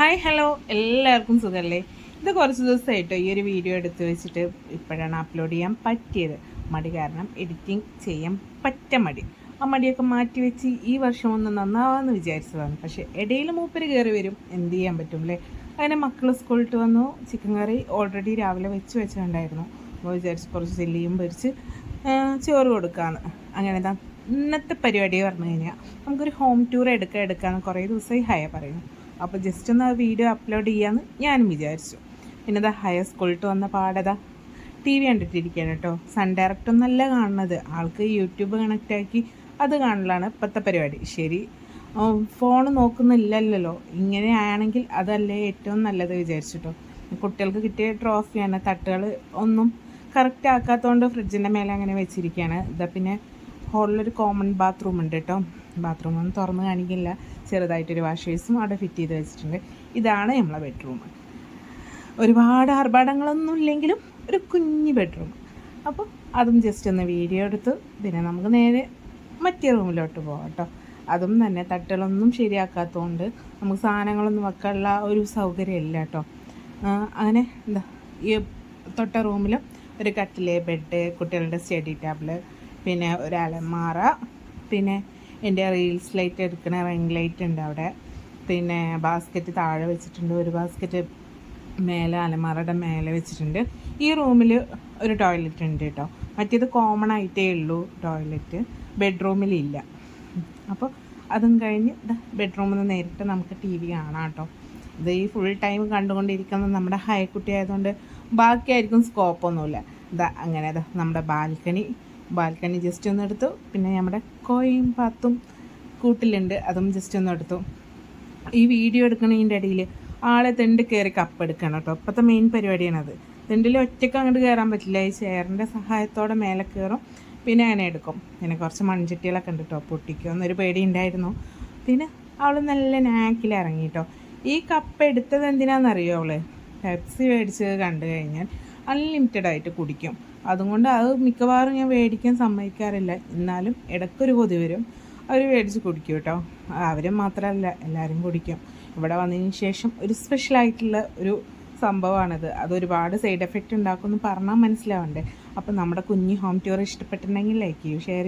Hi hello എല്ലാവർക്കും സുഖമല്ലേ ഇത് കുറച്ച് ദിവസമായിട്ടോ ഈ ഒരു വീഡിയോ എടുത്തു വെച്ചിട്ട് ഇപ്പോഴാണ് അപ്ലോഡ് ചെയ്യാൻ പറ്റിയത്. മടി കാരണം എഡിറ്റിംഗ് ചെയ്യാൻ പറ്റ മടി. ആ മടിയൊക്കെ മാറ്റി വെച്ച് ഈ വർഷം ഒന്ന് നന്നാവാമെന്ന് വിചാരിച്ചതാണ്. പക്ഷേ ഇടയിൽ മൂപ്പര് കയറി വരും. എന്ത് ചെയ്യാൻ പറ്റും അല്ലേ അങ്ങനെ മക്കൾ സ്കൂളിട്ട് വന്നു. ചിക്കൻ കറി ഓൾറെഡി രാവിലെ വെച്ച് വെച്ചിട്ടുണ്ടായിരുന്നു. അപ്പോൾ വിചാരിച്ച് കുറച്ച് ചെല്ലിയും പൊരിച്ച് ചോറ് കൊടുക്കാമെന്ന് അങ്ങനെ ഇന്നത്തെ പരിപാടി പറഞ്ഞു കഴിഞ്ഞാൽ നമുക്കൊരു ഹോം ടൂർ എടുക്കാൻ എടുക്കാമെന്ന് കുറേ ദിവസമായി ഹയ പറയുന്നു. അപ്പോൾ ജസ്റ്റ് ഒന്ന് ആ വീഡിയോ അപ്ലോഡ് ചെയ്യാമെന്ന് ഞാനും വിചാരിച്ചു. പിന്നെ ഇതാ ഹയർ സ്കൂളിട്ട് വന്ന പാടതാ ടി വി കണ്ടിട്ടിരിക്കുകയാണ് കേട്ടോ സൺ ഡയറക്റ്റ് ഒന്നല്ല കാണുന്നത്. ആൾക്ക് യൂട്യൂബ് കണക്റ്റ് ആക്കി അത് കാണലാണ് ഇപ്പോഴത്തെ പരിപാടി. ശരി. ഫോൺ നോക്കുന്നില്ലല്ലോ. ഇങ്ങനെയാണെങ്കിൽ അതല്ലേ ഏറ്റവും നല്ലത് വിചാരിച്ചിട്ടോ കുട്ടികൾക്ക് കിട്ടിയ ട്രോഫിയാണ് തട്ടുകൾ ഒന്നും കറക്റ്റ് ആക്കാത്തതുകൊണ്ട് ഫ്രിഡ്ജിന്റെ മേലെ അങ്ങനെ വെച്ചിരിക്കുകയാണ് ഇതാ പിന്നെ ഹോളിലൊരു കോമൺ ബാത്റൂം ഉണ്ട് കേട്ടോ ബാത്റൂം ഒന്നും തുറന്ന് കാണിക്കില്ല. ചെറുതായിട്ടൊരു വാഷ് ബേസും അവിടെ ഫിറ്റ് ചെയ്ത് വെച്ചിട്ടുണ്ട്. ഇതാണ് നമ്മളെ ബെഡ്റൂം ഒരുപാട് ആർഭാടങ്ങളൊന്നും ഇല്ലെങ്കിലും ഒരു കുഞ്ഞ് ബെഡ്റൂം അപ്പോൾ അതും ജസ്റ്റ് ഒന്ന് വീഡിയോ എടുത്ത് പിന്നെ നമുക്ക് നേരെ മറ്റേ റൂമിലോട്ട് പോകാം കേട്ടോ. അതും തന്നെ തട്ടുകളൊന്നും ശരിയാക്കാത്തതുകൊണ്ട് നമുക്ക് സാധനങ്ങളൊന്നും വെക്കാനുള്ള ഒരു സൗകര്യമില്ല കേട്ടോ. അങ്ങനെ എന്താ ഈ തൊട്ട റൂമിൽ ഒരു കട്ടിലെ ബെഡ് കുട്ടികളുടെ സ്റ്റഡി ടേബിൾ പിന്നെ ഒരു അലമാറ പിന്നെ എന്റെ റീൽസ് ലൈറ്റ് എടുക്കുന്ന റിംഗ് ലൈറ്റ് ഉണ്ട് അവിടെ. പിന്നെ ബാസ്ക്കറ്റ് താഴെ വെച്ചിട്ടുണ്ട് ഒരു ബാസ്ക്കറ്റ് മേലെ അലമാറയുടെ മേലെ വെച്ചിട്ടുണ്ട്. ഈ റൂമിൽ ഒരു ടോയ്ലറ്റ് ഉണ്ട് കേട്ടോ മറ്റേത് കോമൺ ആയിട്ടേ ഉള്ളൂ ടോയ്ലറ്റ് ബെഡ്റൂമിലില്ല അപ്പോൾ അതും കഴിഞ്ഞ് ബെഡ്റൂമിൽ നിന്ന് നേരിട്ട് നമുക്ക് ടി വി കാണാം കേട്ടോ ഇത് ഈ ഫുൾ ടൈം കണ്ടുകൊണ്ടിരിക്കുന്നത് നമ്മുടെ ഹൈക്കുട്ടി ആയതുകൊണ്ട് ബാക്കിയായിരിക്കും സ്കോപ്പൊന്നുമില്ല ഇതാ അങ്ങനെ നമ്മുടെ ബാൽക്കണി ബാൽക്കണി ജസ്റ്റ് ഒന്ന് എടുത്തു. പിന്നെ നമ്മുടെ കോയും പാത്തും കൂട്ടിലുണ്ട്. അതും ജസ്റ്റ് ഒന്ന് എടുത്തു. ഈ വീഡിയോ എടുക്കണതിന്റെ ഇടയിൽ ആളെ തെണ്ട് കയറി കപ്പ് എടുക്കണം കേട്ടോ. ഇപ്പോഴത്തെ മെയിൻ പരിപാടിയാണത്. തെണ്ടിൽ ഒറ്റയ്ക്ക് അങ്ങോട്ട് കയറാൻ പറ്റില്ല. ഈ ചെയറിന്റെ സഹായത്തോടെ മേലെ കയറും. പിന്നെ അങ്ങനെ എടുക്കും. പിന്നെ കുറച്ച് മൺചട്ടികളൊക്കെ ഉണ്ട് കേട്ടോ. പൊട്ടിക്കുമെന്നൊരു പേടി ഉണ്ടായിരുന്നു. പിന്നെ അവൾ നല്ല നാക്കിൽ ഇറങ്ങി കേട്ടോ. ഈ കപ്പ് എടുത്തത് എന്തിനാണെന്നറിയോ അവൾ? പെപ്സി മേടിച്ചത് കണ്ടു കഴിഞ്ഞാൽ അൺലിമിറ്റഡ് ആയിട്ട് കുടിക്കും. അതുകൊണ്ട് അത് മിക്കവാറും ഞാൻ മേടിക്കാൻ സമ്മതിക്കാറില്ല. എന്നാലും ഇടയ്ക്കൊരു കൊതി വരും. അവർ മേടിച്ച് കുടിക്കും കേട്ടോ. അവരും മാത്രമല്ല എല്ലാവരും കുടിക്കും. ഇവിടെ വന്നതിന് ശേഷം ഒരു സ്പെഷ്യലായിട്ടുള്ള ഒരു സംഭവമാണിത്. അത് ഒരുപാട് സൈഡ് എഫക്റ്റ് ഉണ്ടാക്കുമെന്ന് പറഞ്ഞാൽ മനസ്സിലാവണ്ടേ. അപ്പം നമ്മുടെ കുഞ്ഞ് ഹോം ടൂർ ഇഷ്ടപ്പെട്ടിട്ടുണ്ടെങ്കിൽ ലൈക്ക് ചെയ്യൂ ഷെയർ